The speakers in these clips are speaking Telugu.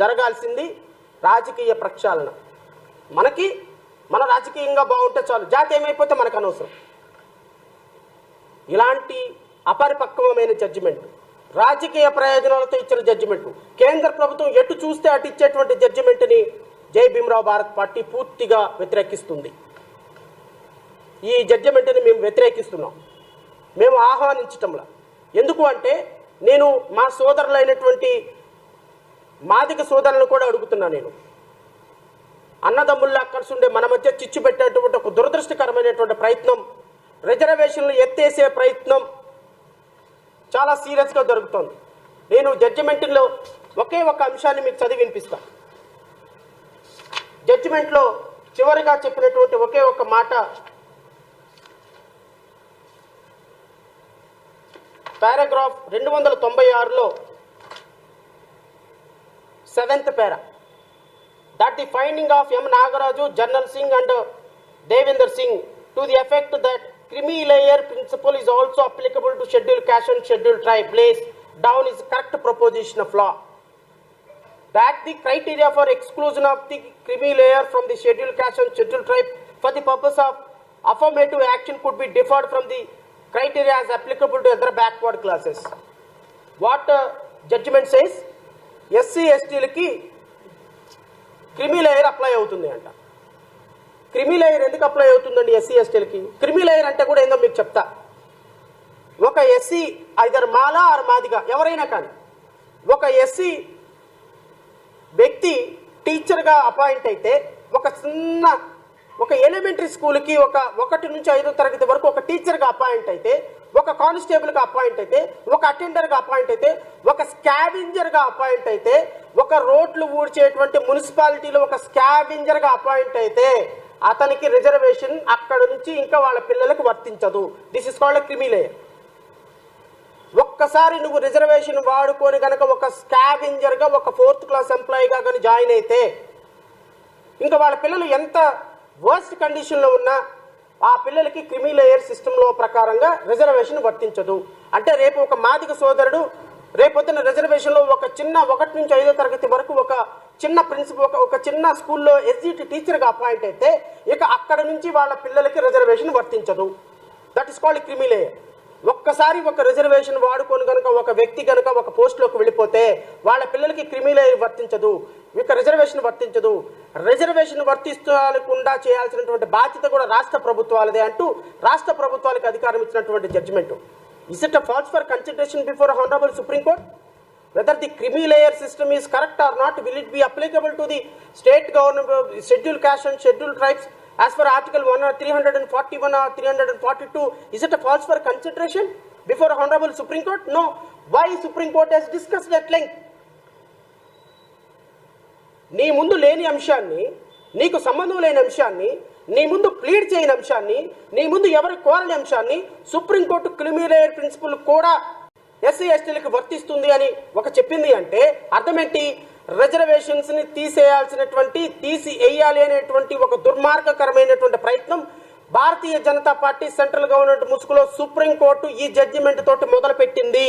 జరగాల్సింది రాజకీయ ప్రక్షాళన. మనకి మన రాజకీయంగా బాగుంటే చాలు. జాతి ఏమైపోతే మనకు అనవసరం. ఇలాంటి అపరిపక్వమైన జడ్జిమెంట్ రాజకీయ ప్రయోజనాలతో ఇచ్చిన జడ్జిమెంట్ కేంద్ర ప్రభుత్వం ఎటు చూస్తే అటు ఇచ్చేటువంటి జడ్జిమెంట్ని జై భీమరావు భారత్ పార్టీ పూర్తిగా వ్యతిరేకిస్తుంది. ఈ జడ్జిమెంట్ని మేము వ్యతిరేకిస్తున్నాం. మేము ఆహ్వానించటంలా. ఎందుకు అంటే నేను మా సోదరులైనటువంటి మాదిక సోదరులను కూడా అడుగుతున్నా నేను. అన్నదమ్ముల్లా కలిసి ఉండే మన మధ్య చిచ్చు పెట్టేటువంటి ఒక దురదృష్టకరమైనటువంటి ప్రయత్నం రిజర్వేషన్లు ఎత్తేసే ప్రయత్నం చాలా సీరియస్గా జరుగుతోంది. నేను జడ్జిమెంట్లో ఒకే ఒక అంశాన్ని మీకు చదివి వినిపిస్తాను జడ్జిమెంట్లో చివరిగా చెప్పినటువంటి ఒకే ఒక మాట పారాగ్రాఫ్ రెండు వందల తొంభై ఆరులో seventh para that the finding of M. Nagaraju, Janal Singh and uh, Devinder Singh to the effect that creamy layer principle is also applicable to scheduled cash and scheduled tribe lays down is correct proposition of law. That the criteria for exclusion of the creamy layer from the scheduled cash and scheduled tribe for the purpose of affirmative action could be differed from the criteria as applicable to other backward classes. What uh, judgment says? SC ఎస్టీలకి క్రిమి లేయర్ అప్లై అవుతుంది అంట. క్రిమి లేయర్ ఎందుకు అప్లై అవుతుందండి ఎస్సీ ఎస్టీలకి? క్రిమి లేయర్ అంటే కూడా ఏందో మీకు చెప్తా. ఒక SC either Mala or Madiga ఎవరైనా కానీ. ఒక ఎస్సీ వ్యక్తి టీచర్గా అపాయింట్ అయితే ఒక చిన్న ఒక ఎలిమెంటరీ స్కూల్కి ఒక ఒకటి నుంచి ఐదో తరగతి వరకు ఒక టీచర్గా అపాయింట్ అయితే ఒక కానిస్టేబుల్గా అపాయింట్ అయితే ఒక అటెండర్గా అపాయింట్ అయితే ఒక స్కావింజర్గా అపాయింట్ అయితే ఒక రోడ్లు ఊడ్చేటువంటి మున్సిపాలిటీలో ఒక స్కావింజర్గా అపాయింట్ అయితే అతనికి రిజర్వేషన్ అక్కడ నుంచి ఇంకా వాళ్ళ పిల్లలకు వర్తించదు. దిస్ ఇస్ కాల్డ్ క్రిమిలేయర్ ఒక్కసారి నువ్వు రిజర్వేషన్ వాడుకొని కనుక ఒక స్కావెంజర్గా ఒక ఫోర్త్ క్లాస్ ఎంప్లాయీగా కానీ జాయిన్ అయితే ఇంకా వాళ్ళ పిల్లలు ఎంత వర్స్ట్ కండిషన్లో ఉన్నా ఆ పిల్లలకి క్రిమి లేయర్ సిస్టంలో ప్రకారంగా రిజర్వేషన్ వర్తించదు. అంటే రేపు ఒక మాదిక సోదరుడు రేపొద్దున రిజర్వేషన్లో ఒక చిన్న ఒకటి నుంచి ఐదో తరగతి వరకు ఒక చిన్న ప్రిన్సిపల్ ఒక ఒక చిన్న స్కూల్లో ఎస్జిటి టీచర్గా అపాయింట్ అయితే ఇక అక్కడ నుంచి వాళ్ళ పిల్లలకి రిజర్వేషన్ వర్తించదు. దట్ ఇస్ కాల్డ్ క్రిమిలేయర్ ఒక్కసారి ఒక రిజర్వేషన్ వాడుకొని కనుక ఒక వ్యక్తి కనుక ఒక పోస్టులోకి వెళ్ళిపోతే వాళ్ళ పిల్లలకి క్రిమిలేయర్ వర్తించదు. ఇక రిజర్వేషన్ వర్తించదు. రిజర్వేషన్ వర్తిస్తకుండా చేయాల్సినటువంటి బాధ్యత కూడా రాష్ట్ర ప్రభుత్వాలదే అంటూ రాష్ట్ర ప్రభుత్వాలకు అధికారం ఇచ్చినటువంటి judgment is it falls for consideration before honourable Supreme Court whether the creamy layer system is correct or not will it be applicable to the state government schedule castes and schedule tribes as per article one or three hundred and forty one three hundred and forty two is it falls for consideration before honourable Supreme Court no why Supreme Court has discussed at length నీ ముందు లేని అంశాన్ని నీకు సంబంధం లేని అంశాన్ని నీ ముందు ప్లీడ్ చేయని అంశాన్ని నీ ముందు ఎవరు కోరని అంశాన్ని Supreme Court creamy layer principle కూడా ఎస్సీ ఎస్టీలకు వర్తిస్తుంది అని ఒక చెప్పింది అంటే అర్థమేంటి? రిజర్వేషన్స్ని తీసేయాల్సినటువంటి తీసి వేయాలి అనేటువంటి ఒక దుర్మార్గకరమైనటువంటి ప్రయత్నం భారతీయ జనతా పార్టీ సెంట్రల్ గవర్నమెంట్ ముసుగులో సుప్రీంకోర్టు ఈ జడ్జిమెంట్ తోటి మొదలుపెట్టింది.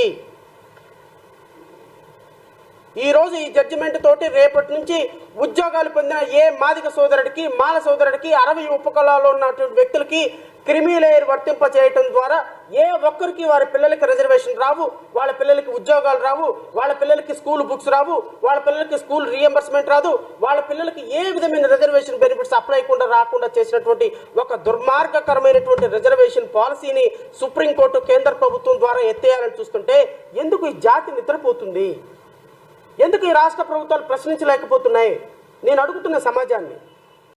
ఈ రోజు ఈ జడ్జిమెంట్ తోటి రేపటి నుంచి ఉద్యోగాలు పొందిన ఏ మాదిక సోదరుడికి మాల సోదరుడికి అరవై ఉపకులాల్లో ఉన్నటువంటి వ్యక్తులకి క్రిమి లేయర్ వర్తింప చేయటం ద్వారా ఏ ఒక్కరికి వారి పిల్లలకి రిజర్వేషన్ రావు వాళ్ళ పిల్లలకి ఉద్యోగాలు రావు వాళ్ళ పిల్లలకి స్కూల్ బుక్స్ రావు వాళ్ళ పిల్లలకి స్కూల్ రియంబర్స్మెంట్ రాదు వాళ్ళ పిల్లలకి ఏ విధమైన రిజర్వేషన్ బెనిఫిట్స్ అప్లై కూడా రాకుండా చేసినటువంటి ఒక దుర్మార్గకరమైనటువంటి రిజర్వేషన్ పాలసీని సుప్రీంకోర్టు కేంద్ర ప్రభుత్వం ద్వారా ఎత్తేయాలని చూస్తుంటే ఎందుకు ఈ జాతి నిద్రపోతుంది? ఎందుకు ఈ రాష్ట్ర ప్రభుత్వాలు ప్రశ్నించలేకపోతున్నాయి? నేను అడుగుతున్న సమాజాన్ని.